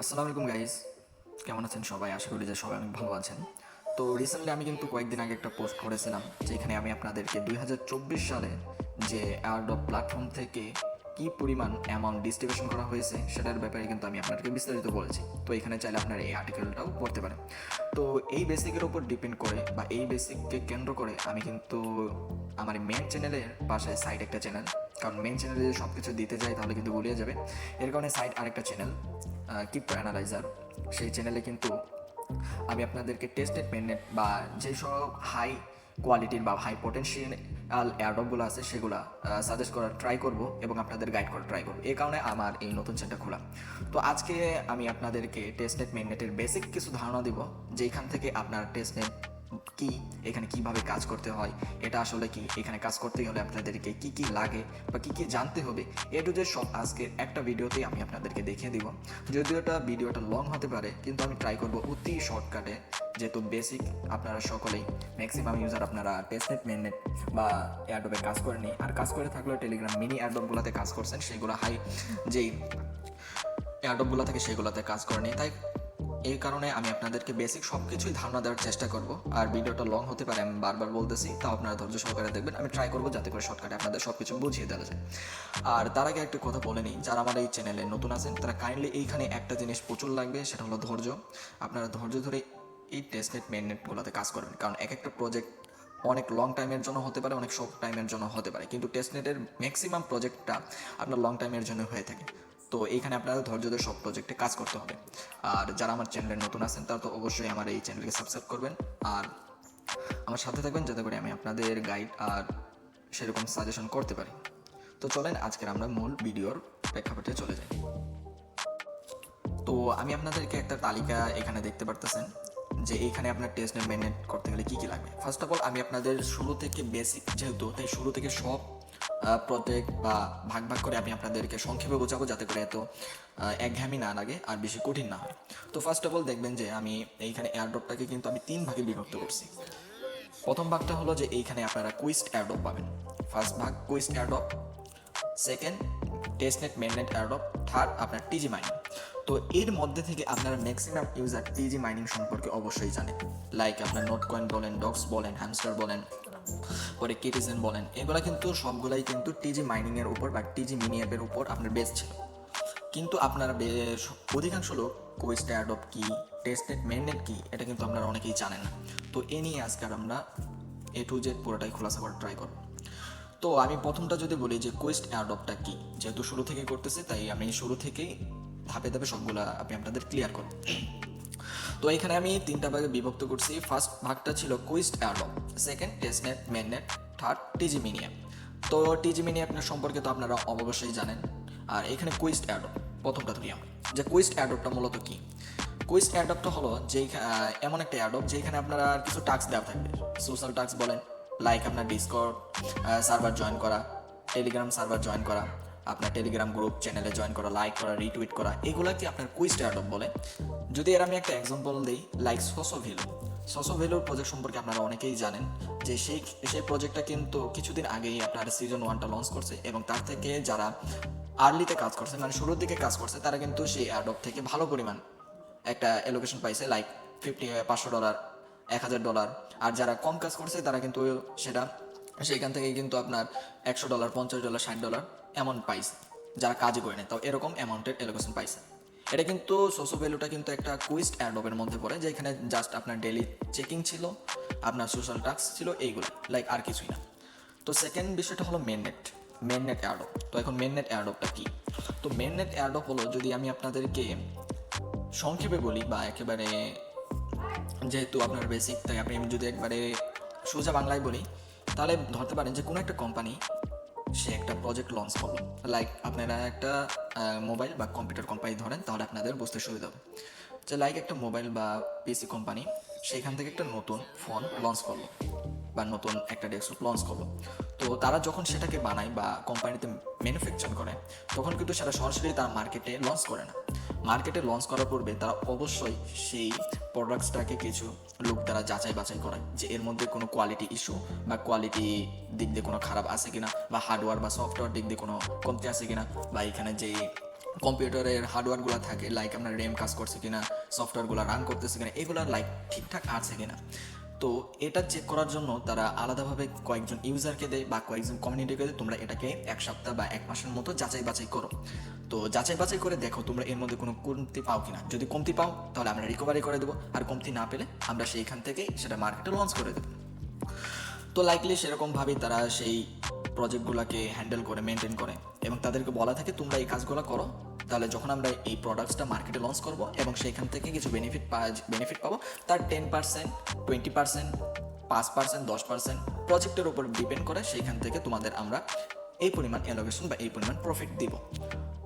আসসালামু আলাইকুম গাইস কেমন আছেন সবাই? আশা করি যে সবাই অনেক ভালো আছেন। তো রিসেন্টলি আমি কিন্তু কয়েকদিন আগে একটা পোস্ট করেছিলাম, যেখানে আমি আপনাদেরকে দুই হাজার চব্বিশ সালে যে অ্যাডপ প্ল্যাটফর্ম থেকে কি পরিমাণ অ্যামাউন্ট ডিস্ট্রিবিউশন করা হয়েছে, সেটার ব্যাপারে কিন্তু আমি আপনাদেরকে বিস্তারিত বলেছি। তো এখানে চাইলে আপনারা এই আর্টিকেলটাও পড়তে পারেন। তো এই বেসিকের উপর ডিপেন্ড করে বা এই বেসিককে কেন্দ্র করে আমি কিন্তু আমার মেন চ্যানেলের পাশে সাইড একটা চ্যানেল কারণ মেন চ্যানেলে যদি সব কিছু দিতে যাই, তাহলে কিন্তু গুলিয়ে যাবে। এর কারণে সাইড আরেকটা চ্যানেল কিপ্টো অ্যানালাইজার সেই চ্যানেলে কিন্তু আমি আপনাদেরকে টেস্টেড মেননেট বা যেসব হাই কোয়ালিটির বা হাই পোটেন্সিয়াল অ্যাডপগুলো আছে, সেগুলো সাজেস্ট করার ট্রাই করব এবং আপনাদের গাইড করার ট্রাই করব। এই কারণে আমার এই নতুন চ্যানেলটা খোলা। তো আজকে আমি আপনাদেরকে টেস্টনেট মেননেটের বেসিক কিছু ধারণা দিব যেখান থেকে আপনার টেস্টনেট কি এখানে কীভাবে কাজ করতে হয়, এটা আসলে কি? এখানে কাজ করতে হলে আপনাদেরকে কি কি লাগে বা কি কি জানতে হবে, এ টু সব আজকের একটা ভিডিওতেই আমি আপনাদেরকে দেখিয়ে দিব। যদিও এটা ভিডিওটা লং হতে পারে, কিন্তু আমি ট্রাই করব অতি শর্টকাটে যেহেতু বেসিক আপনারা সকলেই ম্যাক্সিমাম ইউজার আপনারা টেস্টনেট মেননেট বা অ্যাডোবে কাজ করেনি আর কাজ করে থাকলেও টেলিগ্রাম মিনি অ্যাডোবগুলোতে কাজ করছেন, সেগুলো হাই যেই অ্যাডোবগুলো থাকে সেগুলোতে কাজ করেনি তাই এই কারণে আমি আপনাদেরকে বেসিক সব কিছুই ধারণা দেওয়ার চেষ্টা করব। আর ভিডিওটা লং হতে পারে, আমি বারবার বলতেছি, তাও আপনারা ধৈর্য সহকারে দেখবেন। আমি ট্রাই করব যাতে করে শর্টকাটে আপনাদের সব কিছু বুঝিয়ে দেওয়া যায়। আর তার আগে একটা কথা বলে নিই, যারা আমার এই চ্যানেলে নতুন আছেন, তারা কাইন্ডলি এইখানে একটা জিনিস প্রচুর লাগবে, সেটা হলো ধৈর্য। আপনারা ধৈর্য ধরে এই টেস্টনেট মেননেটগুলোতে কাজ করবেন। কারণ এক একটা প্রজেক্ট অনেক লং টাইমের জন্য হতে পারে, অনেক শর্ট টাইমের জন্য হতে পারে। কিন্তু টেস্টনেটের ম্যাক্সিমাম প্রজেক্টটা আপনার লং টাইমের জন্য হয়ে থাকে। তো এইখানে আপনারা ধৈর্য ধরে সব প্রজেক্টে কাজ করতে হবে। আর যারা আমার চ্যানেলে নতুন আছেন, তারা তো অবশ্যই আমার এই চ্যানেলকে সাবস্ক্রাইব করবেন। আর আমার সাথে থাকবেন যাতে করে আমি আপনাদের গাইড আর সেরকম সাজেশন করতে পারি। তো চলেন, আজকের আমরা মূল ভিডিওর প্রেক্ষাপটে চলে যাই। তো আমি আপনাদেরকে একটা তালিকা এখানে দেখতে পারতেছেন যে এইখানে আপনার টেস্ট মেনটেন করতে গেলে কী কী লাগবে। ফার্স্ট অফ অল আমি আপনাদের শুরু থেকে বেসিক যেহেতু, তাই শুরু থেকে সব প্রজেক্ট বা ভাগ ভাগ করে আমি আপনাদেরকে সংক্ষেপে বোঝাবো যাতে করে এত আহ, একঘেয়েমি না লাগে আর বেশি কঠিন না। হয় তো ফার্স্ট অফ অল দেখবেন যে আমি এইখানে এয়ারড্রপটাকে কিন্তু আমি তিন ভাগে বিভক্ত করছি। প্রথম ভাগটা হলো যে এইখানে আপনারা কুইস্ট এয়ারড্রপ পাবেন। ফার্স্ট ভাগ quest airdrop second testnet mainnet airdrop third আপনার টিজি মাইনিং তো এর মধ্যে থেকে আপনারা ম্যাক্সিমাম ইউজার টিজি মাইনিং সম্পর্কে অবশ্যই জানেন। লাইক আপনার নোট কয়েন বলেন ডক্স বলেন হ্যামস্টার বলেন। পরে কিটিজেন বলেন? এগুলো কিন্তু সবগুলাই কিন্তু টিজি মাইনিংয়ের উপর বা টিজি মিনি অ্যাপের উপর আপনার বেস ছিল। কিন্তু আপনারা অধিকাংশ লোক কোয়েস্ট অ্যাডপ কি টেস্টেড মেননেট কি, এটা কিন্তু আপনারা অনেকেই জানেন না। তো এ নিয়ে আজকাল আমরা এ টু জেড পুরোটাই খোলাসা করার ট্রাই করব। তো আমি প্রথমটা যদি বলি যে কোয়েস্ট অ্যাডপটা কি, যেহেতু শুরু থেকে করতেছি, তাই আমি শুরু থেকেই ধাপে ধাপে সবগুলা আমি আপনাদের ক্লিয়ার করব। তো এখানে আমি তিনটা ভাগে বিভক্ত করছি। ফার্স্ট ভাগটা ছিল quest অ্যাডপ second testnet mainnet third TG minimum তো টিজি মিনিয়ামের সম্পর্কে তো আপনারা অবশ্যই জানেন। আর এখানে কুইস্ট অ্যাডপ প্রথমটা ধরি যে কুইস্ট অ্যাডপটা মূলত কি? কুইস্ট অ্যাডপটা হলো যে এমন একটা অ্যাডপ যেখানে আপনারা কিছু টাস্ক দেওয়া থাকবে। সোশ্যাল টাস্ক বলেন লাইক আপনার ডিসকর্ড সার্ভার জয়েন করা টেলিগ্রাম সার্ভার জয়েন করা আপনার টেলিগ্রাম গ্রুপ চ্যানেলে জয়েন করা লাইক করা রিটুইট করা এগুলা কি আপনার কুইস্ট অ্যাডপ বলে। যদি এর আমি একটা এক্সাম্পল দিই লাইক সোসো ভ্যালু সোসো ভ্যালুর প্রজেক্ট সম্পর্কে আপনারা অনেকেই জানেন যে সেই সেই প্রজেক্টটা কিন্তু কিছুদিন আগেই আপনার সিজন ওয়ানটা লঞ্চ করছে এবং তার থেকে যারা আর্লিতে কাজ করছে মানে শুরুর দিকে কাজ করছে, তারা কিন্তু সেই অ্যাডপ থেকে ভালো পরিমাণ একটা এলোকেশন পাইছে লাইক ফিফটি পাঁচশো ডলার এক হাজার ডলার আর যারা কম কাজ করছে, তারা কিন্তু সেটা সেখান থেকে কিন্তু আপনার একশো ডলার পঞ্চাশ ডলার ষাট ডলার এমন পাইছে, যারা কাজই করে নেয় তাও এরকম অ্যামাউন্টের এলোকেশন পাইছে। এটা কিন্তু সোশ্যাল ভ্যালুটা কিন্তু একটা কুইস্ট অ্যাডবের মধ্যে পড়ে, যেখানে জাস্ট আপনার ডেলি চেকিং ছিল, আপনার সোশ্যাল টাস্ক ছিল, এইগুলো লাইক আর কিছুই না। তো সেকেন্ড বিষয়টা হলো মেন নেট মেননেট মেননেট অ্যাডপ তো এখন মেন মেননেট অ্যাডপটা কি? তো মেননেট অ্যাডপ হলো যদি আমি আপনাদেরকে সংক্ষেপে বলি বা একেবারে যেহেতু আপনার বেসিক তাই আপনি যদি একবারে সোজা বাংলায় বলি, তাহলে ধরতে পারেন যে কোনো একটা কোম্পানি সে একটা প্রজেক্ট লঞ্চ করল। লাইক আপনারা একটা মোবাইল বা কম্পিউটার কোম্পানি ধরেন, তাহলে আপনাদের বুঝতে সুবিধা হবে। যে লাইক একটা মোবাইল বা পিসি কোম্পানি সেখান থেকে একটা নতুন ফোন লঞ্চ করল, বা নতুন একটা ডেস্কটপ লঞ্চ করল। তো তারা যখন সেটাকে বানায় বা কোম্পানিতে ম্যানুফ্যাকচার করে, তখন কিন্তু সেটা সরাসরি তারা মার্কেটে লঞ্চ করে না। মার্কেটে লঞ্চ করার পূর্বে তারা অবশ্যই সেই প্রোডাক্টসটাকে কিছু লোক তারা যাচাই বাছাই করে যে এর মধ্যে কোনো কোয়ালিটি ইস্যু বা কোয়ালিটি দিক দিয়ে কোনো খারাপ আছে কিনা বা হার্ডওয়্যার বা সফটওয়্যার দিক দিয়ে কোনো কমতি আছে কিনা বা এখানে যে কম্পিউটারের হার্ডওয়্যারগুলো থাকে লাইক আপনার র্যাম কাজ করছে কিনা সফটওয়্যারগুলো রান করতেছে কিনা, এগুলো লাইক ঠিকঠাক আছে কিনা। তো এটা চেক করার জন্য তারা আলাদাভাবে কয়েকজন ইউজারকে দেয় বা কয়েকজন কমিউনিটিকে দেয়। তোমরা এটাকে এক সপ্তাহ বা এক মাসের মতো যাচাই বাছাই করো। তো যাচাই বাছাই করে দেখো তোমরা এর মধ্যে কোনো কমতি পাও কিনা। যদি কমতি পাও, তাহলে আমরা রিকভারি করে দেবো। আর কমতি না পেলে আমরা সেইখান থেকেই সেটা মার্কেটে লঞ্চ করে দেবো। তো লাইকলি সেরকমভাবেই তারা সেই প্রজেক্টগুলোকে হ্যান্ডেল করে মেনটেন করে। এবং তাদেরকে বলা থাকে, তোমরা এই কাজগুলো করো তাহলে যখন আমরা এই প্রোডাক্টসটা মার্কেটে লঞ্চ করব এবং সেইখান থেকে কিছু বেনিফিট বেনিফিট পাবো, তার টেন পার্সেন্ট টোয়েন্টি পার্সেন্ট পাঁচ পার্সেন্ট দশ পার্সেন্ট প্রজেক্টের উপর ডিপেন্ড করে সেইখান থেকে তোমাদের আমরা এই পরিমাণ অ্যালোকেশন বা এই পরিমাণ প্রফিট দিব।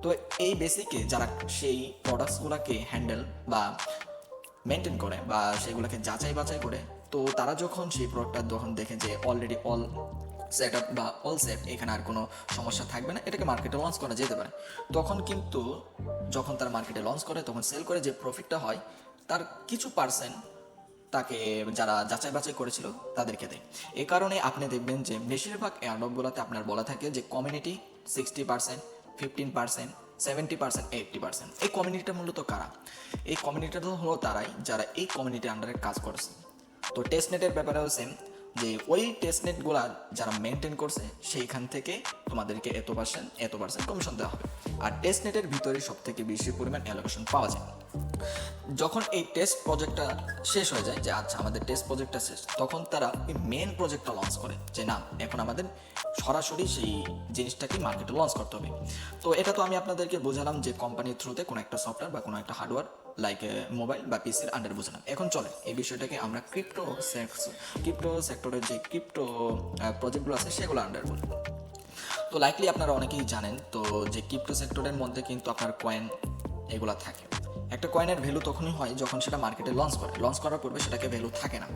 তো এই বেসিকে যারা সেই প্রোডাক্টসগুলোকে হ্যান্ডেল বা মেনটেন করে বা সেগুলোকে যাচাই বাছাই করে, তো তারা যখন সেই প্রোডাক্টটা যখন দেখে যে অলরেডি অল সেট আপ বা অল সেট এখানে আর কোনো সমস্যা থাকবে না। এটাকে মার্কেটে লঞ্চ করা যেতে পারে। তখন কিন্তু যখন তারা মার্কেটে লঞ্চ করে, তখন সেল করে যে প্রফিটটা হয়, তার কিছু পার্সেন্ট তাকে যারা যাচাই বাছাই করেছিল, তাদেরকে দেয়। এই কারণে আপনি দেখবেন যে বেশিরভাগ এয়ারডপগুলোতে আপনার বলা থাকে যে community sixty percent fifteen percent seventy percent eighty percent এই কমিউনিটিটা মূলত কারা? এই কমিউনিটিটা হলো তারাই যারা এই কমিউনিটির আন্ডারে কাজ করছে। তো টেস্টনেটের ব্যাপারেও সেম যে ওই টেস্টনেটগুলা যারা মেনটেন করছে, সেইখান থেকে তোমাদেরকে এত পার্সেন্ট এত পার্সেন্ট কমিশন দেওয়া হবে। আর টেস্টনেটের ভিতরে সব থেকে বেশি পরিমাণ অ্যালোকেশন পাওয়া যায়। যখন এই টেস্ট প্রজেক্টটা শেষ হয়ে যায়, যে আচ্ছা আমাদের টেস্ট প্রজেক্টটা শেষ, তখন তারা এই মেন প্রজেক্টটা লঞ্চ করে, যে না, এখন আমাদের সরাসরি সেই জিনিসটাকে মার্কেটে লঞ্চ করতে হবে। তো এটা তো আমি আপনাদেরকে বোঝালাম যে কোম্পানির থ্রুতে কোনো একটা সফটওয়্যার বা কোনো একটা হার্ডওয়্যার লাইক মোবাইল বা পিসির আন্ডার বোঝালাম এখন চলে এই বিষয়টাকে আমরা ক্রিপ্টো ক্রিপ্টো সেক্টরের যে ক্রিপ্টো প্রজেক্টগুলো আছে, সেগুলো আন্ডার বলি। তো লাইকলি আপনারা অনেকেই জানেন, তো যে ক্রিপ্টো সেক্টরের মধ্যে কিন্তু আপনার কয়েন এগুলা থাকে। একটা কয়েনের ভ্যালু তখনই হয় যখন সেটা মার্কেটে লঞ্চ করে। লঞ্চ করার পূর্বে সেটাকে ভ্যালু থাকে না।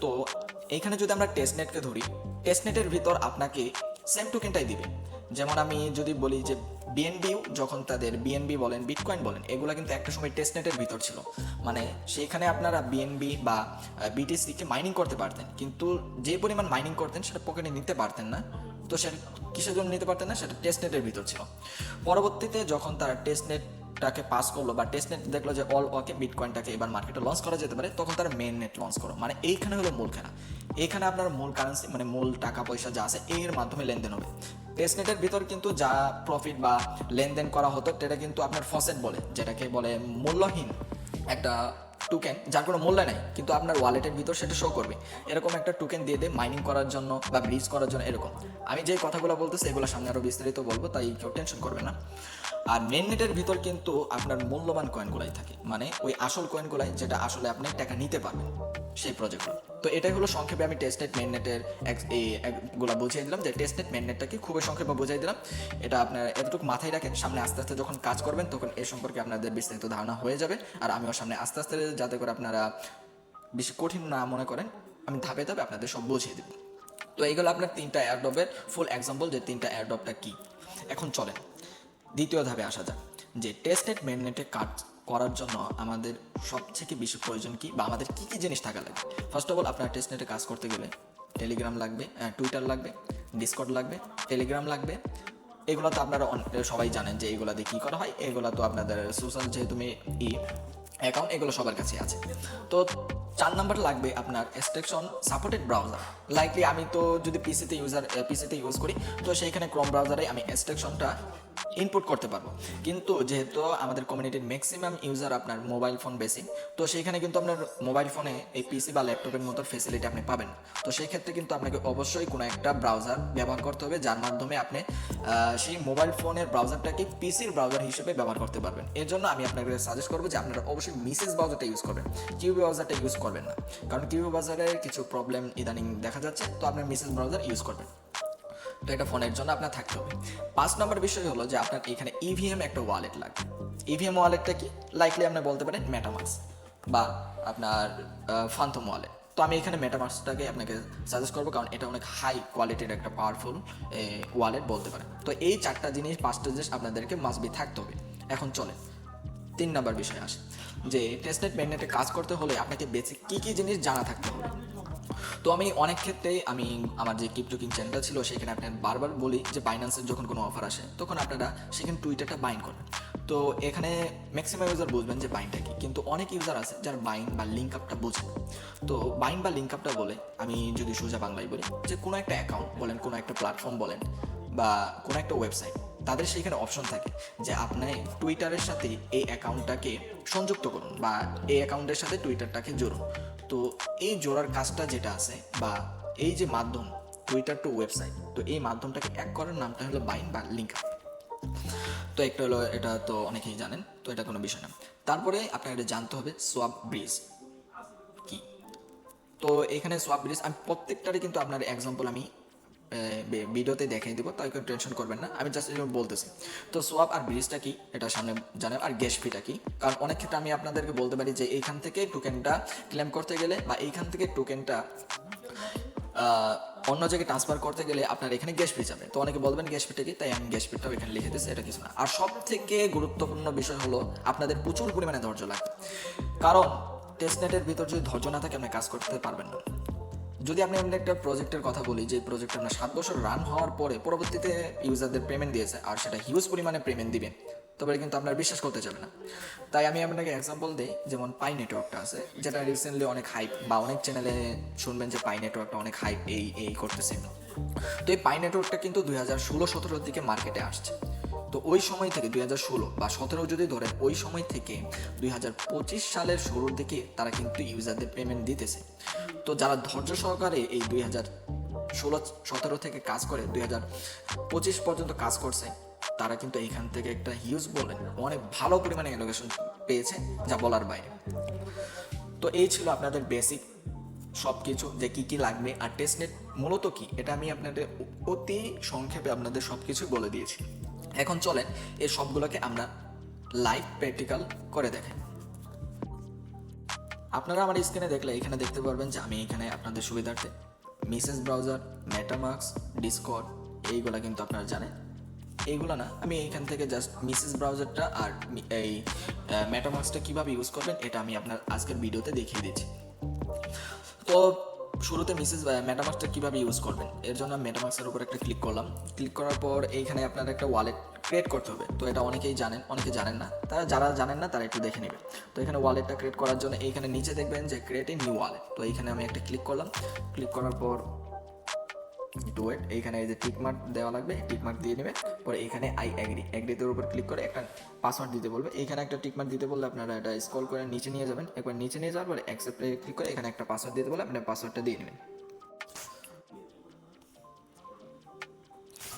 তো এইখানে যদি আমরা টেস্টনেটকে ধরি টেস্টনেটের ভিতর আপনাকে সেম টোকেনটাই দিবে। যেমন আমি যদি বলি যে বিএনবিও যখন তাদের বিএনবি বলেন বিটকয়েন বলেন, এগুলো কিন্তু একটা সময় টেস্টনেটের ভিতর ছিল। মানে সেইখানে আপনারা বিএনবি বা বিটিসিকে মাইনিং করতে পারতেন। কিন্তু যে পরিমাণ মাইনিং করতেন, সেটা পকেটে নিতে পারতেন না। তো সেটা কিসের জন্য নিতে পারতেন না? সেটা টেস্টনেটের ভিতর ছিল। পরবর্তীতে যখন তারা টেস্টনেটটাকে পাস করল বা টেস্টনেট দেখল যে অল ওকে বিটকয়েনটাকে এবার মার্কেটে লঞ্চ করা যেতে পারে, তখন তারা মেন নেট লঞ্চ করো মানে এইখানে হলো মূল খেলা। এখানে আপনার মূল কারেন্সি মানে মূল টাকা পয়সা যা আছে, এর মাধ্যমে লেনদেন হবে। টেস্টনেটের ভিতর কিন্তু যা প্রফিট বা লেনদেন করা হতো, সেটা কিন্তু আপনার ফসেট বলে, যেটাকে বলে মূল্যহীন একটা টোকেন যার কোনো মূল্য নাই, কিন্তু আপনার ওয়ালেটের ভিতর সেটা শো করবে। এরকম একটা টোকেন দিয়ে দেয় মাইনিং করার জন্য বা ব্রিজ করার জন্য এরকম। আমি যে কথাগুলো বলতেছি, এগুলো সামনে আরও বিস্তারিত বলব, তাই কেউ টেনশন করবে না। আর মেন নেটের ভিতর কিন্তু আপনার মূল্যবান কয়েনগুলাই থাকে মানে ওই আসল কয়েনগুলাই যেটা আসলে আপনি টাকা নিতে পারবেন। সেই প্রজেক্টগুলো তো এটাই হলো সংক্ষেপে আমি টেস্টনেট মেন নেটের এই গুলা বুঝিয়ে দিলাম যে টেস্টনেট মেন নেটটাকে খুবই সংক্ষেপে বুঝিয়ে দিলাম। এটা আপনার এতটুকু মাথায় রাখেন, সামনে আস্তে আস্তে যখন কাজ করবেন তখন এ সম্পর্কে আপনাদের বিস্তারিত ধারণা হয়ে যাবে। আর আমিও সামনে আস্তে আস্তে যাতে করে আপনারা বেশি কঠিন না মনে করেন, আমি ধাপে ধাপে আপনাদের সব বুঝিয়ে দেবো। তো এইগুলো আপনার তিনটা এয়ারডপের ফুল এক্সাম্পল যে তিনটা এয়ারডপটা কী। এখন চলেন, দ্বিতীয় ধাপে আসা যাক, যে টেস্টনেট মেননেটে কাজ করার জন্য আমাদের সবথেকে বেশি প্রয়োজন কি বা আমাদের কী কী জিনিস থাকা লাগবে ফার্স্ট অফ অল আপনার টেস্টনেটে কাজ করতে গেলে টেলিগ্রাম লাগবে টুইটার লাগবে ডিসকর্ড লাগবে টেলিগ্রাম লাগবে। এগুলো তো আপনারা সবাই জানেন যে এগুলো দিয়ে কী করা হয়। এগুলো তো আপনাদের সোশ্যাল যেহেতু মে- ই অ্যাকাউন্ট এগুলো সবার কাছে আছে। তো চার নাম্বার লাগবে আপনার এক্সট্রাকশন সাপোর্টেড ব্রাউজার লাইকলি আমি তো যদি পিসিতে ইউজার পিসিতে ইউজ করি, তো সেইখানে ক্রোম ব্রাউজারে আমি এক্সট্রাকশনটা ইনপুট করতে পারব। কিন্তু যেহেতু আমাদের কমিউনিটির ম্যাক্সিমাম ইউজার আপনার মোবাইল ফোন বেশি তো সেইখানে কিন্তু আপনার মোবাইল ফোনে এই পিসি বা ল্যাপটপের মতো ফেসিলিটি আপনি পাবেন। তো সেই ক্ষেত্রে কিন্তু আপনাকে অবশ্যই কোনো একটা ব্রাউজার ব্যবহার করতে হবে, যার মাধ্যমে আপনি সেই মোবাইল ফোনের ব্রাউজারটাকে পিসির ব্রাউজার হিসেবে ব্যবহার করতে পারবেন। এর জন্য আমি আপনাকে সাজেস্ট করব যে আপনারা অবশ্যই মিসেস ব্রাউজারটা ইউজ করবেন। কিউ ব্রাউজারটা ইউজ করবেন না। কারণ কিউ ব্রাউজারের কিছু প্রবলেম ইদানিং দেখা যাচ্ছে, তো আপনার মিসেস ব্রাউজার ইউজ করবেন। তো এটা ফোনের জন্য আপনার থাকতে হবে। পাঁচ নম্বর বিষয় হলো যে আপনার এখানে ইভিএম একটা ওয়ালেট লাগবে। ইভিএম ওয়ালেটটা কি? লাইকলি আপনি বলতে পারেন মেটামাস বা আপনার ফান্থম ওয়ালেট তো আমি এখানে মেটামাসটাকে আপনাকে সাজেস্ট করব কারণ এটা অনেক হাই কোয়ালিটির একটা পাওয়ারফুল ওয়ালেট বলতে পারেন। তো এই চারটা জিনিস, পাঁচটা জিনিস আপনাদেরকে মাসবি থাকতে হবে। এখন চলে তিন নাম্বার বিষয় আসে। যে টেস্টনেট মেননেটে কাজ করতে হলে আপনাকে বেসিক কী কী জিনিস জানা থাকতে হবে? তো আমি অনেক ক্ষেত্রেই আমি আমার যে ক্রিপ্টো কিং চ্যানেলটা ছিল, সেখানে আপনার বারবার বলি যে বাইন্যান্সের যখন কোনো অফার আসে, তখন আপনারা সেখানে টুইটারটা বাইন করেন। তো এখানে ম্যাক্সিমাম ইউজার বুঝবেন যে বাইনটা কি। কিন্তু অনেক ইউজার আছে যার বাইন বা লিঙ্ক আপটা বোঝে তো বাইন বা লিঙ্ক আপটা বলে, আমি যদি সোজা বাংলায় বলি, যে কোনো একটা অ্যাকাউন্ট বলেন, কোনো একটা প্ল্যাটফর্ম বলেন বা কোনো একটা ওয়েবসাইট তাদের সেখানে অপশন থাকে যে আপনি টুইটারের সাথে এই অ্যাকাউন্টটাকে সংযুক্ত করুন বা এই অ্যাকাউন্টের সাথে টুইটারটাকে জোড়ুন। তো এই জোড়ার কাজটা যেটা আছে বা এই যে মাধ্যম টুইটার টু ওয়েবসাইট তো এই মাধ্যমটাকে এক করার নামটা হলো বাইন বা লিঙ্ক তো একটা হলো এটা তো অনেকেই জানেন, তো এটা কোনো বিষয় না। তারপরে আপনাকে এটা জানতে হবে সোয়াব ব্রিজ কি? তো এখানে সোয়াপ ব্রিজ আমি প্রত্যেকটারই কিন্তু আপনার এক্সাম্পল আমি ভিডিওতে দেখাই দেবো, তাই কোনো টেনশন করবেন না। আমি জাস্ট বলতেছি। তো সোয়াপ আর ব্রিজটা কি? এটা সামনে জানেন, আর গ্যাস ফিটা কি? কারণ অনেক ক্ষেত্রে আমি আপনাদেরকে বলতে পারি যে এইখান থেকে টোকেনটা ক্লেম করতে গেলে বা এইখান থেকে টোকেনটা অন্য জায়গায় ট্রান্সফার করতে গেলে আপনার এখানে গ্যাস ফি যাবে। তো অনেকে বলবেন গ্যাস ফিটা কি? তাই আমি গ্যাস ফিটাও এখানে লিখে দিচ্ছি এটা কিছু না। আর সব থেকে গুরুত্বপূর্ণ বিষয় হলো আপনাদের প্রচুর পরিমাণে ধৈর্য লাগবে। কারণ টেস্টনেটের ভিতর যদি ধৈর্য না থাকে, আপনি কাজ করতে পারবেন না। যদি আপনি এমনি একটা প্রজেক্টের কথা বলি, যে প্রজেক্ট আপনার সাত বছর রান হওয়ার পরে পরবর্তীতে ইউজারদের পেমেন্ট দিয়েছে, আর সেটা হিউজ পরিমাণে পেমেন্ট দিবে, তবে কিন্তু আপনার বিশ্বাস করতে যাবে না। তাই আমি আপনাকে এক্সাম্পল দিই, যেমন পাই নেটওয়ার্কটা আছে, যেটা রিসেন্টলি অনেক হাইপ বা অনেক চ্যানেলে শুনবেন যে পাই নেটওয়ার্কটা অনেক হাইপ এই এই করতেছে। তো এই পাই নেটওয়ার্কটা কিন্তু দুই হাজার ষোলো সতেরোর দিকে মার্কেটে আসছে। তো ওই সময় থেকে দুই হাজার ষোলো বা সতেরো যদি ধরেন, ওই সময় থেকে দুই হাজার পঁচিশ সালের শুরুর দিকে তারা কিন্তু ইউজারদের পেমেন্ট দিতেছে। তো যারা ধৈর্য সহকারে এই দুই হাজার ষোলো, সতেরো থেকে কাজ করে, দুই হাজার পঁচিশ পর্যন্ত কাজ করছে, তারা কিন্তু এইখান থেকে একটা হিউজ বলেন, অনেক ভালো পরিমাণে এলোকেশন পেয়েছে, যা বলার বাইরে। তো এই ছিল আপনাদের বেসিক সব কিছু যে কী কী লাগবে আর টেস্টনেট মূলত কি, এটা আমি আপনাদের অতি সংক্ষেপে আপনাদের সব কিছু বলে দিয়েছি। এখন চলেন, এই সবগুলোকে আমরা লাইভ প্র্যাকটিক্যাল করে দেখাই আপনারা আমার স্ক্রিনে দেখলে এখানে দেখতে পারবেন যে আমি এখানে আপনাদের সুবিধার্থে মিসেস ব্রাউজার মেটামার্কস ডিসকর্ড এইগুলা কিন্তু আপনারা জানেন। এইগুলো না, আমি এইখান থেকে জাস্ট মিসেস ব্রাউজারটা আর এই মেটামার্কসটা কীভাবে ইউজ করবেন, এটা আমি আপনার আজকের ভিডিওতে দেখিয়ে দিচ্ছি। তো শুরুতে মিসেস মেটামাক্সটা কীভাবে ইউজ করবেন? এর জন্য মেটামাক্সের উপর একটা ক্লিক করলাম। ক্লিক করার পর এইখানে আপনার একটা ওয়ালেট ক্রিয়েট করতে হবে। তো এটা অনেকেই জানেন, অনেকে জানেন না। তারা যারা জানেন না, তারা একটু দেখে নেবে। তো এখানে ওয়ালেটটা ক্রিয়েট করার জন্য এইখানে নিচে দেখবেন যে ক্রিয়েট নিউ ওয়ালেট তো এইখানে আমি একটা ক্লিক করলাম। ক্লিক করার পর একটু ওয়েট এইখানে এই যে টিক মার্ক দেওয়া লাগবে টিক মার্ক দিয়ে নেবে। পরে এখানে আই অ্যাগ্রি অ্যাগ্রিতে উপর ক্লিক করে একটা পাসওয়ার্ড দিতে বলবে। এখানে একটা টিক মার্ক দিতে বললে আপনারা এটা স্ক্রল করে নিচে নিয়ে যাবেন। একবার নিচে নিয়ে যাওয়ার পরে অ্যাকসেপ্টে ক্লিক করে এখানে একটা পাসওয়ার্ড দিতে বলে আপনি পাসওয়ার্ডটা দিয়ে নেবেন।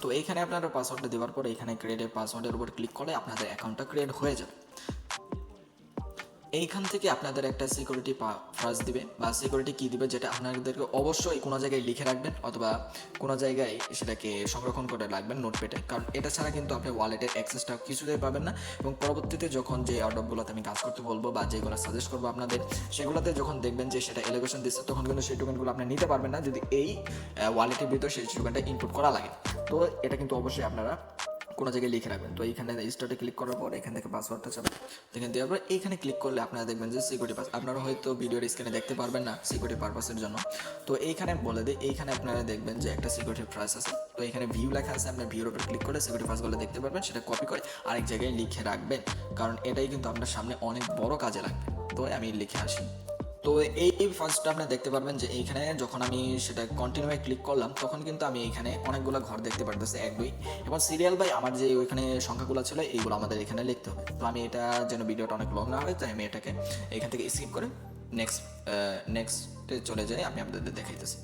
তো এইখানে আপনারা পাসওয়ার্ডটা দেওয়ার পরে এখানে ক্রিয়েটের পাসওয়ার্ডের উপর ক্লিক করে আপনাদের অ্যাকাউন্টটা ক্রিয়েট হয়ে যাবে। এইখান থেকে আপনাদের একটা সিকিউরিটি ফার্স্ট দিবে। বা সিকিউরিটি কি দিবে যেটা আপনাদেরকে অবশ্যই কোনো জায়গায় লিখে রাখবেন অথবা কোনো জায়গায় সেটাকে সংরক্ষণ করে রাখবেন নোটপ্যাডে কারণ এটা ছাড়া কিন্তু আপনি ওয়ালেটের অ্যাক্সেসটা কিছুতেই পাবেন না এবং পরবর্তীতে যখন যে অর্ডারগুলোতে আমি কাজ করতে বলব বা যেগুলো সাজেস্ট করব আপনাদের, সেগুলোতে যখন দেখবেন যে সেটা এলিগেশন দিচ্ছে, তখন কিন্তু সেই টোকেনগুলো আপনি নিতে পারবেন না যদি এই ওয়ালেটের ভিতর সেই টোকেনটা ইনপুট করা লাগে। তো এটা কিন্তু অবশ্যই আপনারা কোনো জায়গায় লিখে রাখবেন। তো এইখানে স্টার্টে ক্লিক করার পর এখান থেকে পাসওয়ার্ডটা চাবেন এখানে দেওয়ার পর এইখানে ক্লিক করলে আপনারা দেখবেন যে সিকিউরিটি পাস আপনারা হয়তো ভিডিওর স্ক্রিনে দেখতে পারবেন না সিকিউরিটি পারপাসের জন্য। তো এইখানে বলে দিই, এইখানে আপনারা দেখবেন যে একটা সিকিউরিটি প্রাইস আছে। তো এখানে ভিউ লেখা আছে, আপনার ভিউর উপর ক্লিক করে সিকিউরিটি পাসগুলো দেখতে পারবেন, সেটা কপি করে আরেক জায়গায় লিখে রাখবেন। কারণ এটাই কিন্তু আপনার সামনে অনেক বড় কাজে লাগবে। তো আমি লিখে আসি। তো এই ফার্স্টটা আপনি দেখতে পারবেন যে এইখানে যখন আমি সেটা কন্টিনিউ ক্লিক করলাম, তখন কিন্তু আমি এখানে অনেকগুলো ঘর দেখতে পারতেছি, এক, দুই। এবং সিরিয়াল বাই আমার যে ওইখানে সংখ্যাগুলো ছিল, এইগুলো আমাদের এখানে লিখতে হবে। তো আমি এটা যেন ভিডিওটা অনেক লং না হয়, তাই আমি এটাকে এখান থেকে স্কিপ করে নেক্সট নেক্সটে চলে যাই, আমি আপনাদের দেখাইতেছি।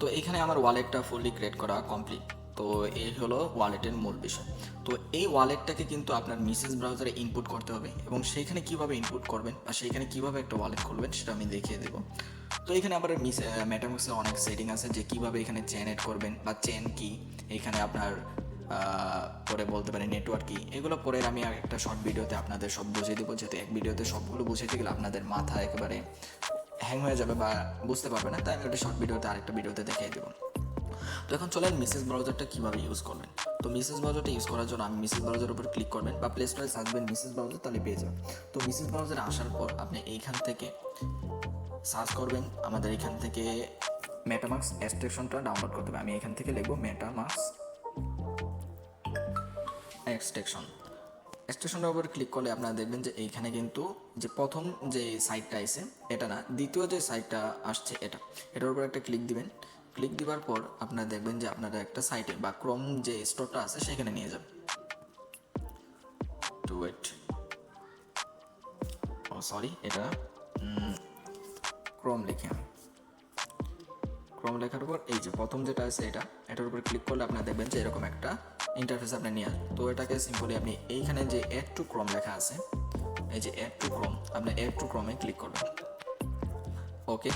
তো এখানে আমার ওয়ালেটটা ফুললি ক্রিয়েট করা কমপ্লিট তো এই হলো ওয়ালেটের মূল বিষয়। তো এই ওয়ালেটটাকে কিন্তু আপনার মিসেস ব্রাউজারে ইনপুট করতে হবে এবং সেইখানে কীভাবে ইনপুট করবেন আর সেইখানে কীভাবে একটা ওয়ালেট খুলবেন সেটা আমি দেখিয়ে দেবো। তো এখানে আবার মিস ম্যাটামাক্সে অনেক সেটিং আছে যে কীভাবে এখানে চেন এড করবেন বা চেন কি, এখানে আপনার পরে বলতে পারি নেটওয়ার্ক কি, এগুলো পরে আমি একটা শর্ট ভিডিওতে আপনাদের সব বুঝিয়ে দেবো। যেহেতু এক ভিডিওতে সবগুলো বুঝিয়ে গেলে আপনাদের মাথা একেবারে হ্যাং হয়ে যাবে বা বুঝতে পারবে না, তাই আমি একটা শর্ট ভিডিওতে আরেকটা ভিডিওতে দেখিয়ে দেবো। তো এখন চলেন মিসেস ব্রাউজারটা কীভাবে ইউজ করবেন। তো মিসেস ব্রাউজারটা ইউজ করার জন্য আমি মিসেস ব্রাউজারের উপর ক্লিক করবেন বা প্লে স্টোরে সার্চবেন মিসেস ব্রাউজার তাহলে পেয়ে যাবেন। তো মিসেস ব্রাউজারে আসার পর আপনি এইখান থেকে সার্চ করবেন। আমাদের এখান থেকে মেটামাক্স এক্সটেনশনটা ডাউনলোড করতে হবে। আমি এখান থেকে লিখব মেটামাক্স এক্সটেকশন স্টেশনের উপর ক্লিক করলে আপনারা দেখবেন যে এইখানে কিন্তু যে প্রথম যে সাইটটা আছে, এটা না, দ্বিতীয় যে সাইটটা আসছে, এটা। এটার উপর একটা ক্লিক দিবেন। ক্লিক দেওয়ার পর আপনারা দেখবেন যে আপনারা একটা সাইটে বা ক্রম যে স্টোরটা আছে সেখানে নিয়ে যাবেন। টু ওয়েট ও সরি এটা ক্রম লিখে আমি। ক্রম লেখার উপর এই যে প্রথম যেটা আছে এটা, এটার উপর ক্লিক করলে আপনারা দেখবেন যে এরকম একটা ইন্টারফেস আপনি নিয়ে আসবে তো এটাকে সিম্পলি আপনি এইখানে যে অ্যাড টু ক্রম লেখা আছে, এই যে অ্যাড টু ক্রম আপনি অ্যাড টু ক্রমে ক্লিক করবেন। ওকে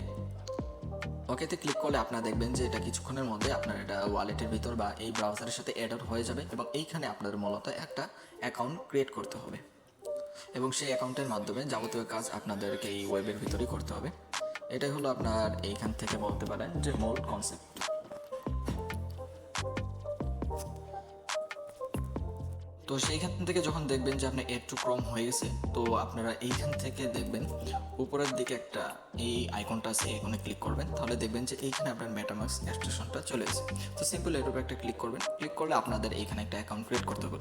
ওকেতে ক্লিক করলে আপনারা দেখবেন যে এটা কিছুক্ষণের মধ্যে আপনার এটা ওয়ালেটের ভিতর বা এই ব্রাউজারের সাথে অ্যাড হয়ে যাবে এবং এইখানে আপনাদের মূলত একটা অ্যাকাউন্ট ক্রিয়েট করতে হবে। এবং সেই অ্যাকাউন্টের মাধ্যমে যাবতীয় কাজ আপনাদেরকে এই ওয়েবের ভিতরেই করতে হবে। এটাই হলো আপনার এইখান থেকে বলতে পারেন যে মূল কনসেপ্ট তো সেইখান থেকে যখন দেখবেন যে আপনার টু ক্রম হয়ে গেছে, তো আপনারা এইখান থেকে দেখবেন উপরের দিকে একটা এই আইকনটা আছে এখানে ক্লিক করবেন। তাহলে দেখবেন যে এইখানে আপনার মেটামাক্স স্টেশনটা চলে এসেছে। তো সিম্পল এর উপর একটা ক্লিক করবেন। ক্লিক করলে আপনাদের এইখানে একটা অ্যাকাউন্ট ক্রিয়েট করতে হবে।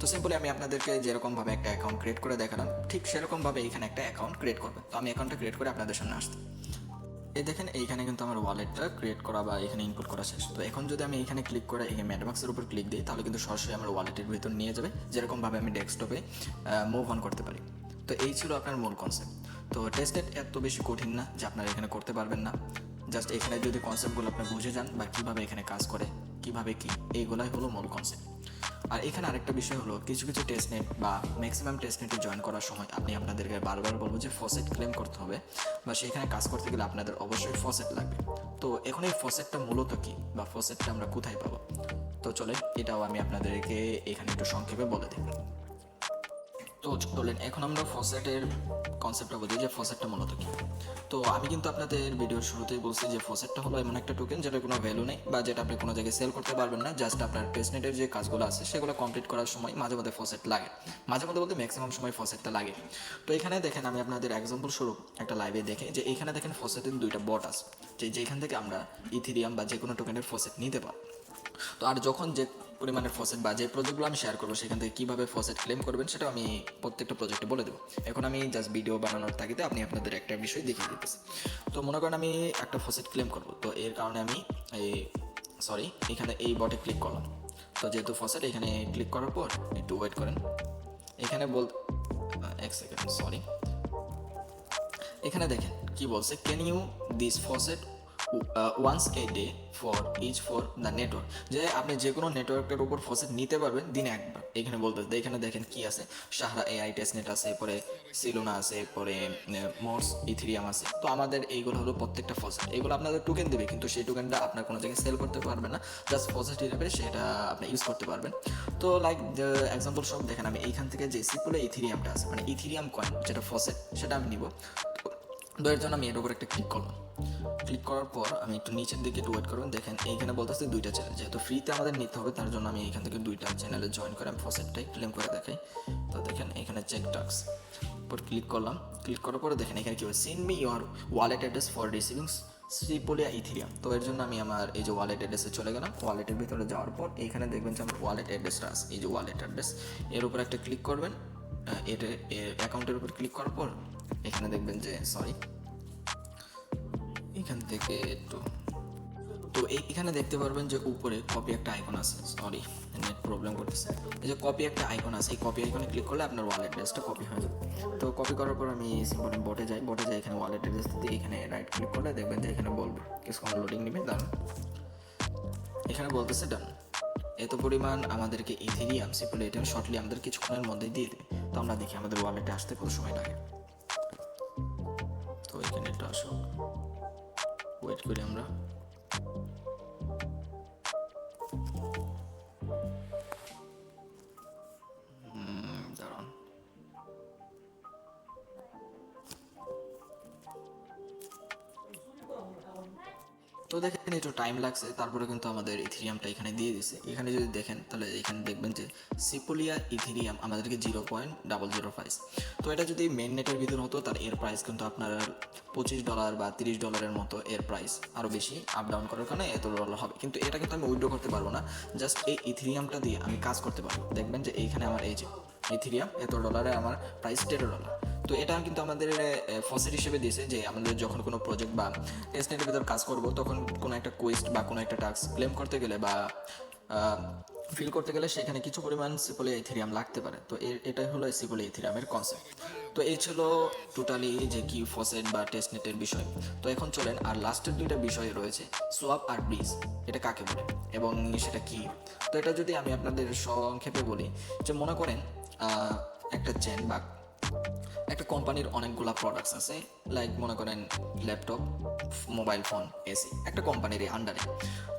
তো সিম্পলি আমি আপনাদেরকে যেরকমভাবে একটা অ্যাকাউন্ট ক্রিয়েট করে দেখালাম, ঠিক সেরকমভাবে এইখানে একটা অ্যাকাউন্ট ক্রিয়েট করবেন। তো আমি অ্যাকাউন্টটা ক্রিয়েট করে আপনাদের সামনে আসতে দেখেন, এইখানে কিন্তু আমার ওয়ালেটটা ক্রিয়েট করা বা এখানে ইনপুট করা শেষ। তো এখন যদি আমি এখানে ক্লিক করে এই ম্যাটমাক্সের উপর ক্লিক দিই, তাহলে কিন্তু সরাসরি আমার ওয়ালেটের ভিতর নিয়ে যাবে। যেরকমভাবে আমি ডেস্কটপে মুভ অন করতে পারি। তো এই ছিল আপনার মূল কনসেপ্ট তো টেস্টেড এত বেশি কঠিন না যে আপনারা এখানে করতে পারবেন না। জাস্ট এখানে যদি কনসেপ্টগুলো আপনি বুঝে যান বা কীভাবে এখানে কাজ করে, কীভাবে কি, এইগুলাই হলো মূল কনসেপ্ট আর এখানে আরেকটা বিষয় হলো, কিছু কিছু টেস্ট নেট বা ম্যাক্সিমাম টেস্ট নেটে জয়েন করার সময় আপনি আপনাদেরকে বারবার বলব যে ফসেট ক্লেম করতে হবে। বা সেখানে কাজ করতে গেলে আপনাদের অবশ্যই ফসেট লাগবে। তো এখন এই ফসেটটা মূলত কি বা ফসেটটা আমরা কোথায় পাবো? তো চলে এটাও আমি আপনাদেরকে এখানে একটু সংক্ষেপে বলে দিই। তো চলেন এখন আমরা ফসেটের কনসেপ্টটা বুঝি যে ফসেটটা মূলত কি? তো আমি কিন্তু আপনাদের ভিডিওর শুরুতেই বলছি যে ফসেটটা হলো এমন একটা টোকেন যেটা কোনো ভ্যালু নেই বা যেটা আপনি কোনো জায়গায় সেল করতে পারবেন না জাস্ট আপনার টেস্টনেটের যে কাজগুলো আছে সেগুলো কমপ্লিট করার সময় মাঝে মধ্যে ফসেট লাগে। মাঝে মধ্যে বলতে ম্যাক্সিমাম সময় ফসেটটা লাগে। তো এখানে দেখেন, আমি আপনাদের এক্সাম্পল স্বরূপ একটা লাইভে দেখে, যে এখানে দেখেন ফসেটের দুইটা বট আছে, যে যেখান থেকে আমরা ইথিরিয়াম বা যে কোনো টোকেনের ফসেট নিতে পারব। তো আর যখন যে পরিমাণের ফসেট বা যে প্রজেক্টগুলো আমি শেয়ার করব, সেখান থেকে কীভাবে ফসেট ক্লেম করবেন সেটা আমি প্রত্যেকটা প্রজেক্টে বলে দেবো। এখন আমি জাস্ট ভিডিও বানানোর তাগিদে আপনি আপনাদের একটা বিষয় দেখিয়ে দিতেছি। তো মনে করেন আমি একটা ফসেট ক্লেম করব, তো এর কারণে আমি এই সরি এখানে এই বটে ক্লিক করলাম। তো যেহেতু ফসেট এখানে ক্লিক করার পর একটু ওয়েট করেন। এখানে বল এক সেকেন্ড সরি এখানে দেখেন কি বলছে can you this faucet once a day for each for the network যে আপনি যে কোনো নেটওয়ার্কের উপর ফসেট নিতে পারবেন দিনে একবার। এখানে বলতে এখানে দেখেন কি আছে? সাহারা এআই টেস্টনেট আছে পরে সিলোনা আছে পরে মোর্স ইথিরিয়াম আছে। তো আমাদের এইগুলো হলো প্রত্যেকটা ফসেট এগুলো আপনাদের টোকেন দেবে, কিন্তু সেই টোকেনটা আপনার কোনো জায়গায় সেল করতে পারবেন না। জাস্ট ফসেট হিসেবে সেটা আপনি ইউজ করতে পারবেন। তো লাইক এক্সাম্পল সব দেখেন, আমি এইখান থেকে যে সিপুলে ইথিরিয়ামটা আছে মানে ইথিরিয়াম কয়েন যেটা ফসেট সেটা আমি নিব। তো এর জন্য আমি এর উপর একটা ক্লিক করলাম। ক্লিক করার পর আমি একটু নিচের দিকে একটু ওয়েট করবেন দেখেন এইখানে বলতেছে দুইটা চ্যানেল যেহেতু ফ্রিতে আমাদের নিতে হবে, তার জন্য আমি এখান থেকে দুইটা চ্যানেলে জয়েন করে আমি ফসেটটাই ক্লেম করে দেখাই। তো দেখেন এখানে চেক টাক্স পর ক্লিক করলাম। ক্লিক করার পরে দেখেন এখানে কি send me your wallet address for receiving Sepolia Ethereum তো এর জন্য আমি আমার এই যে ওয়ালেট অ্যাড্রেসে চলে গেলাম। ওয়ালেটের ভিতরে যাওয়ার পর এইখানে দেখবেন যে আমার ওয়ালেট অ্যাড্রেসটা আছে। এই যে ওয়ালেট অ্যাড্রেস এর উপর একটা ক্লিক করবেন। এর অ্যাকাউন্টের উপর ক্লিক করার পর এখানে দেখবেন যে সরি এখান থেকে একটু, তো এখানে দেখতে পারবেন যে উপরে কপি একটা আইকন আছে সরি নেট প্রবলেম করতেছে। এই যে কপি একটা আইকন আছে, এই কপি আইকনে ক্লিক করলে আপনার ওয়ালেট অ্যাড্রেসটা কপি হয়ে যাবে। তো কপি করার পর আমি সিম্পল বটে যাই বটে যাই, এখানে ওয়ালেট অ্যাড্রেস দিতে এখানে রাইট ক্লিক করলে দেখবেন যে এখানে বলবে কিছুক্ষণ লোডিং নেবে দাঁড়ান এখানে বলতেছে ডান এত পরিমাণ আমাদেরকে ইথেরিয়াম সিম্পল এটা শর্টলি আমাদের কিছুক্ষণের মধ্যে দিয়ে দেবে। তো আমরা দেখি আমাদের ওয়ালেটে আসতে কত সময় লাগে। তো এখানে এটা আসুক। ওয়েট করি আমরা। তো দেখেন একটু টাইম লাগছে, তারপরে কিন্তু আমাদের ইথিরিয়ামটা এখানে দিয়ে দিছে। এখানে যদি দেখেন, তাহলে এখানে দেখবেন যে সিপোলিয়া ইথিরিয়াম আমাদেরকে zero point double zero price তো এটা যদি মেন নেটের ভিতর হতো তার এর প্রাইস কিন্তু আপনার পঁচিশ ডলার বা তিরিশ ডলারের মতো এর প্রাইস আরও বেশি আপ ডাউন করার কারণে এত ডলার হবে। কিন্তু এটা কিন্তু আমি উইড্রো করতে পারব না জাস্ট এই ইথিরিয়ামটা দিয়ে আমি কাজ করতে পারব। দেখবেন যে এইখানে আমার এই যে ইথিরিয়াম এত ডলারে আমার প্রাইস তেরো ডলার তো এটা কিন্তু আমাদের ফসিল হিসেবে দিয়েছে যে আমাদের যখন কোনো প্রজেক্ট বা টেস্টনেটের ভিতর কাজ করব, তখন কোনো একটা কোয়েস্ট বা কোনো একটা টাস্ক ক্লেম করতে গেলে বা ফিল করতে গেলে সেখানে কিছু পরিমাণ সিপলে ইথেরিয়াম লাগতে পারে। তো এটাই হলো সিপলে ইথেরিয়ামের কনসেপ্ট তো এই ছিল টোটালি যে কি ফসেট বা টেস্টনেটের বিষয়। তো এখন চলেন, আর লাস্টের দুইটা বিষয় রয়েছে সোয়াপ আর ব্রিজ এটা কাকে বলে? এবং সেটা কি? তো এটা যদি আমি আপনাদের সংক্ষেপে বলি, যে মনে করেন একটা চেন বা একটা কোম্পানির অনেকগুলা প্রোডাক্টস আছে লাইক মনে করেন ল্যাপটপ মোবাইল ফোন এসি একটা কোম্পানির আন্ডারে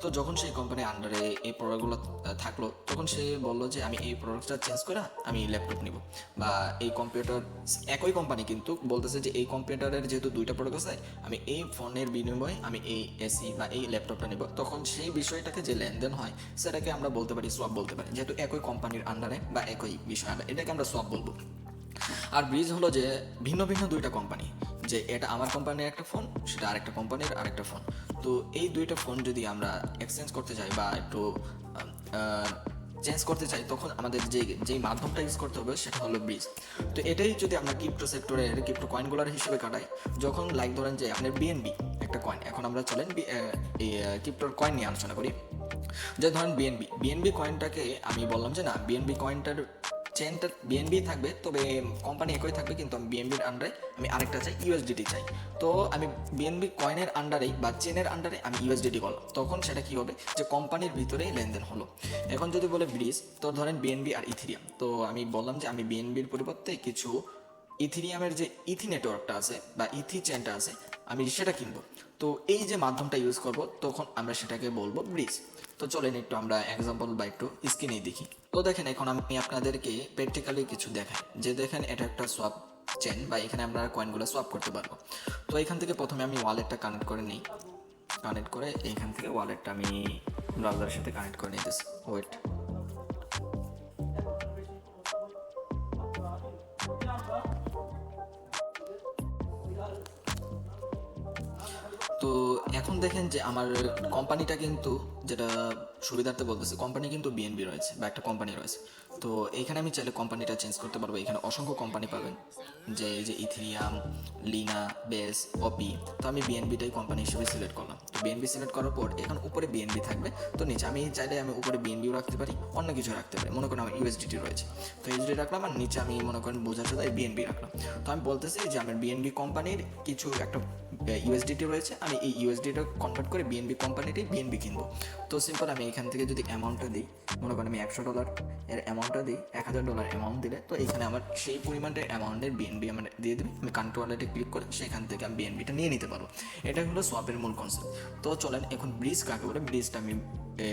তো যখন সেই কোম্পানির আন্ডারে এই প্রোডাক্টগুলো থাকল, তখন সে বলল যে, আমি এই প্রোডাক্টটা চেঞ্জ করে আমি ল্যাপটপ নিব। বা এই কম্পিউটার একই কোম্পানি কিন্তু বলতেছে যে, এই কম্পিউটারের যেহেতু দুইটা প্রোডাক্ট আছে, আমি এই ফোনের বিনিময়ে আমি এই এসি বা এই ল্যাপটপটা নিব। তখন সেই বিষয়টাকে যে লেনদেন হয়, সেটাকে আমরা বলতে পারি সোয়াপ বলতে পারি। যেহেতু একই কোম্পানির আন্ডারে বা একই বিষয় আন্ডারে এটাকে আমরা সোয়াপ বলব। আর ব্রিজ হলো যে ভিন্ন ভিন্ন দুইটা কোম্পানি যে এটা আমার কোম্পানির একটা ফোন সেটা আরেকটা কোম্পানির আরেকটা ফোন তো এই দুইটা ফোন যদি আমরা এক্সচেঞ্জ করতে চাই বা একটু চেঞ্জ করতে চাই তখন আমাদের যে, যেই মাধ্যমটা ইউজ করতে হবে সেটা হলো ব্রিজ তো এটাই যদি আমরা ক্রিপ্টো সেক্টরের ক্রিপ্টো কয়েনগুলোর হিসেবে কাটাই, যখন লাইক ধরেন যে আপনার বিএনবি একটা কয়েন এখন আমরা চলেন ক্রিপ্টোর কয়েন নিয়ে আলোচনা করি। যে ধরেন বিএনবি বিএনবি কয়েনটাকে আমি বললাম যে না বিএনবি কয়েনটার চেনটা বিএনবি থাকবে, তবে কোম্পানি একই থাকবে, কিন্তু আমি বিএনবির আন্ডারে আমি আরেকটা চাই ইউএসডিটি চাই। তো আমি বিএনবি কয়েনের আন্ডারেই বা চেনের আন্ডারে আমি ইউএসডিটি করলাম তখন সেটা কি হবে? যে কোম্পানির ভিতরেই লেনদেন হলো। এখন যদি বলে ব্রিজ তো ধরেন বিএনবি আর ইথিরিয়াম তো আমি বললাম যে আমি বিএনবির পরিবর্তে কিছু ইথিরিয়ামের যে ইথি নেটওয়ার্কটা আছে বা ইথি চেনটা আছে, আমি সেটা কিনবো। তো এই যে মাধ্যমটা ইউজ করব, তখন আমরা সেটাকে বলব ব্রিজ তো চলেন একটু আমরা এক্সাম্পল বা একটু স্ক্রিনেই দেখি। তো দেখেন, এখন আমি আপনাদেরকে প্র্যাকটিক্যালি কিছু দেখাই। যে দেখেন, এটা একটা সোয়াপ চেন বা এখানে আমরা কয়েনগুলো সোয়াপ করতে পারব। তো এখান থেকে প্রথমে আমি ওয়ালেটটা কানেক্ট করে নিই। কানেক্ট করে এখান থেকে ওয়ালেটটা আমি ব্রাউজারের সাথে কানেক্ট করে নিতেছি। ওয়েট এখন দেখেন যে আমার কোম্পানিটা কিন্তু যেটা সুবিধার্থে বলতেছে কোম্পানি কিন্তু বিএনবি রয়েছে, বা একটা কোম্পানি রয়েছে। তো এখানে আমি চাইলে কোম্পানিটা চেঞ্জ করতে পারব। এখানে অসংখ্য কোম্পানি পাবেন, যে যে ইথিরিয়াম লিনা বেস অপি তো আমি বিএনবিটাই কোম্পানি হিসেবে সিলেক্ট করলাম। তো বিএনবি সিলেক্ট করার পর এখন উপরে বিএনবি থাকবে, তো নিচে আমি চাইলে আমি উপরে বিএনবিও রাখতে পারি, অন্য কিছু রাখতে পারি। মনে করেন আমার ইউএসডিটি রয়েছে, তো ইউএসডি রাখলাম আর নিচে আমি মনে করেন বোঝার সাথে বিএনবি রাখলাম। তো আমি বলতেছি যে আমার বিএনবি কোম্পানির কিছু একটা ইউএসডিটি রয়েছে, আমি এই ইউএসডিটা কনভার্ট করে বিএনবি কোম্পানিটি বিএনবি কিনবো। তো সিম্পল আমি এখান থেকে যদি অ্যামাউন্টটা দিই, মনে করেন আমি একশো ডলার এর অ্যামাউন্টটা দিই, এক হাজার ডলার অ্যামাউন্ট দিলে, তো এখানে আমার সেই পরিমাণের অ্যামাউন্টের বিএনবি আমার দিয়ে দেবে। আমি কান্ট্রি ওয়ালেটে ক্লিক করে সেখান থেকে আমি বিএনবিটা নিয়ে নিতে পারব। এটা হলো সোয়াপের মূল কনসেপ্ট তো চলেন এখন ব্রিজ কাকে বলে? ব্রিজটা আমি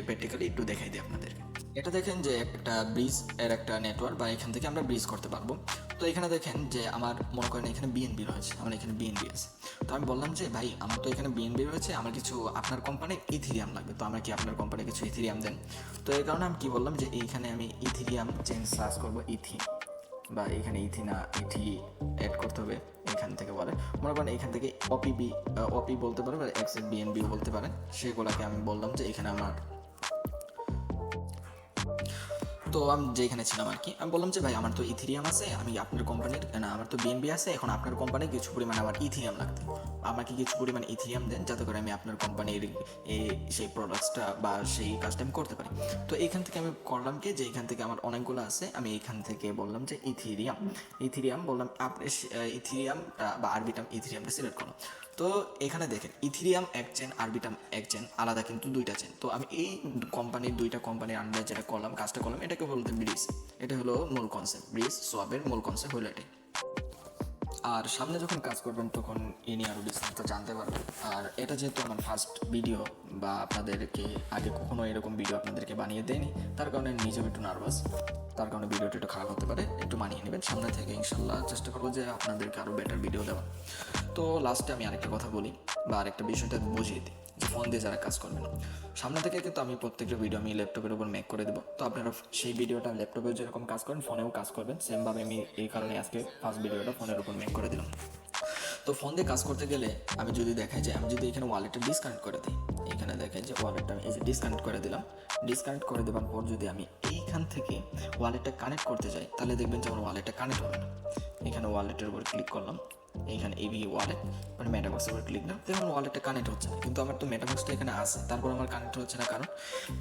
প্র্যাকটিক্যালি একটু দেখাই দিই আপনাদেরকে। এটা দেখেন যে একটা ব্রিজের একটা নেটওয়ার্ক বা এখান থেকে আমরা ব্রিজ করতে পারব। তো এখানে দেখেন যে আমার মনে করেন এখানে বিএনবি রয়েছে, আমার এখানে বিএনবি আছে। তো আমি বললাম যে, ভাই, আমার তো এখানে বিএনবি রয়েছে, আমার কিছু আপনার কোম্পানির ইথিরিয়াম লাগবে। তো আমরা কি আপনার কোম্পানি কিছু ইথিরিয়াম দেন? তো এই কারণে আমি কি বললাম যে, এইখানে আমি ইথিরিয়াম চেঞ্জ সার্চ করব ইথি বা এখানে ইথি না ইথি অ্যাড করতে হবে, এখান থেকে বলে। মনে করেন এখান থেকে অপিবি অপি বলতে পারেন বা এক্সেস বিএনবিও বলতে পারেন সেগুলোকে আমি বললাম যে, এখানে আমার তো আমি যেখানে ছিলাম আর কি আমি বললাম যে, ভাই, আমার তো ইথিরিয়াম আছে, আমি আপনার কোম্পানির না, আমার তো বিএনবি আছে, এখন আপনার কোম্পানির কিছু পরিমাণ আমার ইথিরিয়াম লাগবে। আমাকে কিছু পরিমাণ ইথিরিয়াম দেন, যাতে করে আমি আপনার কোম্পানির এই সেই প্রোডাক্টসটা বা সেই কাজটা আমি করতে পারি। তো এখান থেকে আমি করলাম কি, যে, এখান থেকে আমার অনেকগুলো আছে, আমি এখান থেকে বললাম যে ইথিরিয়াম ইথিরিয়াম বললাম, আপনি ইথিরিয়ামটা বা আরবিটাম ইথিরিয়ামটা সিলেক্ট করলাম তো এখানে দেখেন, ইথিরিয়াম এক চেন, আরবিটাম এক চেন, আলাদা কিন্তু দুইটা চেন। তো আমি এই কোম্পানির দুইটা কোম্পানির আন্ডার যেটা করলাম, কাজটা করলাম, এটাকে বলতে ব্রিজ। এটা হলো মূল কনসেপ্ট ব্রিজ, সোয়াবের মূল কনসেপ্ট হলো এটাই। আর সামনে যখন কাজ করবেন, তখন এ নিয়ে আরও বিস্তারিত জানতে পারবেন। আর এটা যেহেতু আমার ফার্স্ট ভিডিও বা আপনাদেরকে আগে কখনো এরকম ভিডিও আপনাদেরকে বানিয়ে দেয়নি তার কারণে নিজেও একটু নার্ভাস তার কারণে ভিডিওটা একটু খারাপ হতে পারে, একটু মানিয়ে নেবেন। সামনে থেকে ইনশাল্লাহ চেষ্টা করব যে আপনাদেরকে আরও বেটার ভিডিও দেওয়া তো লাস্টে আমি আরেকটা কথা বলি বা আরেকটা বিষয়টা বুঝিয়ে দিই। ফোন দিয়ে যারা কাজ করবেন। সামনে থেকে কিন্তু আমি প্রত্যেকটা ভিডিও আমি ল্যাপটপের উপর মেক করে দেবো। তো আপনারা সেই ভিডিওটা ল্যাপটপে যেরকম কাজ করেন, ফোনেও কাজ করবেন। সেমভাবে আমি এই কারণে আজকে ফার্স্ট ভিডিওটা ফোনের উপর মেক করে দিলাম। তো ফোন দিয়ে কাজ করতে গেলে আমি যদি দেখাই যে, আমি যদি এখানে ওয়ালেটটা ডিসকানেক্ট করে দিই, এখানে দেখেন যে ওয়ালেটটা আমি এই যে ডিসকানেক্ট করে দিলাম। ডিসকানেক্ট করে দেওয়ার পর যদি আমি এইখান থেকে ওয়ালেটটা কানেক্ট করতে যাই, তাহলে দেখবেন যে আমার ওয়ালেটটা কানেক্ট হবে না। এখানে ওয়ালেটের উপর ক্লিক করলাম। এইখানে এবি ওয়ালেট মানে মেটাবক্সের উপর ক্লিক না দেখুন ওয়ালেটটা কানেক্ট হচ্ছে না, কিন্তু আমার তো মেটাবক্সটা এখানে আছে। তারপর আমার কানেক্ট হচ্ছে না কারণ,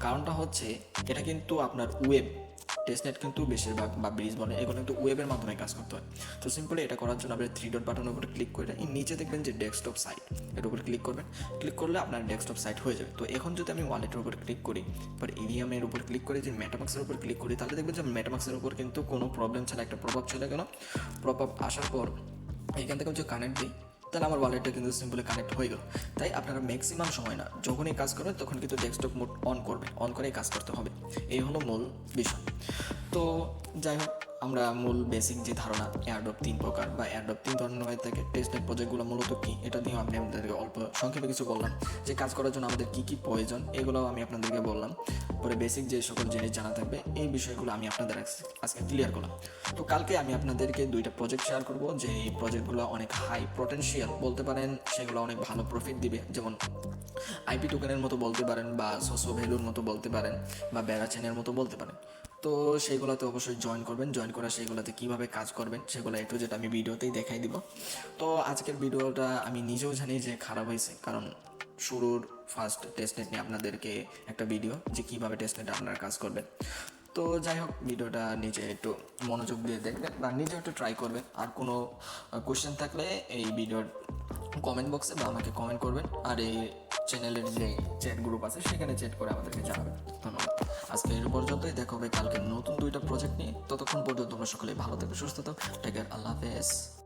কারণটা হচ্ছে এটা কিন্তু আপনার ওয়েব টেস্টনেট কিন্তু বেশিরভাগ, বা ব্রিজ বলে এগুলো কিন্তু ওয়েবের মাধ্যমে কাজ করতে হয়। তো সিম্পলি এটা করার জন্য আপনি থ্রি ডট বাটনের উপরে ক্লিক করে এই নিচে দেখবেন যে ডেস্কটপ সাইট এর উপরে ক্লিক করবেন। ক্লিক করলে আপনার ডেস্কটপ সাইট হয়ে যাবে। তো এখন যদি আমি ওয়ালেটের উপর ক্লিক করি, এবার ইভিএমের উপর ক্লিক করে যে মেটামাক্সের উপর ক্লিক করি, তাহলে দেখবেন যে মেটামাক্সের উপর কিন্তু কোনো প্রবলেম ছাড়া একটা প্রভাব চলে গেল। প্রভাব আসার পর এখান থেকে যদি কানেক্ট দিই, তাহলে আমার ওয়ালেটটা কিন্তু সিম্পলি কানেক্ট হয়ে গেল। তাই আপনারা ম্যাক্সিমাম সময় না, যখনই কাজ করবেন তখন কিন্তু ডেস্কটপ মোড অন করবেন অন করেই কাজ করতে হবে। এই হলো মূল বিষয়। তো যাই হোক আমরা মূল বেসিক যে ধারণা এয়ারডপ তিন প্রকার বা এয়ারডপ তিন ধরনের হয়ে থাকে টেস্টনেট প্রজেক্টগুলো মূলত কী? এটা নিয়েও আমি আপনাদেরকে অল্প সংক্ষেপে কিছু বললাম। যে কাজ করার জন্য আমাদের কী কী প্রয়োজন এগুলো আমি আপনাদেরকে বললাম। পরে বেসিক যে সকল জিনিস জানা থাকবে, এই বিষয়গুলো আমি আপনাদের আজকে ক্লিয়ার করলাম। তো কালকে আমি আপনাদেরকে দুইটা প্রজেক্ট শেয়ার করব, যে এই প্রজেক্টগুলো অনেক হাই পটেনশিয়াল বলতে পারেন, সেগুলো অনেক ভালো প্রফিট দিবে। যেমন আইপি টোকেনের মতো বলতে পারেন বা সোসো ভ্যালুর মতো বলতে পারেন বা ব্যারাচেনের মতো বলতে পারেন। তো সেইগুলোতে অবশ্যই জয়েন করবেন। জয়েন করা সেইগুলোতে কীভাবে কাজ করবেন, সেগুলো একটু যেটা আমি ভিডিওতেই দেখাই দিব। তো আজকের ভিডিওটা আমি নিজেও জানি যে খারাপ হয়েছে, কারণ শুরুর ফার্স্ট টেস্টনেট নিয়ে আপনাদেরকে একটা ভিডিও যে কীভাবে টেস্টনেট আপনারা কাজ করবেন। তো যাই হোক, ভিডিওটা নিজে একটু মনোযোগ দিয়ে দেখবেন বা নিজে একটু ট্রাই করবেন। আর কোনো কোয়েশ্চেন থাকলে এই ভিডিওর কমেন্ট বক্সে বা আমাকে কমেন্ট করবেন। আর এই চ্যানেলের যে চ্যাট গ্রুপ আছে, সেখানে চ্যাট করে আমাদেরকে জানাবেন ধন্যবাদ। আজকে এর পর্যন্তই। দেখা হবে কালকে নতুন দুইটা প্রজেক্ট নিয়ে। ততক্ষণ পর্যন্ত তোমরা সকলে ভালো থাকবে, সুস্থ থাকো। টেক আল্লাহ হাফেজ।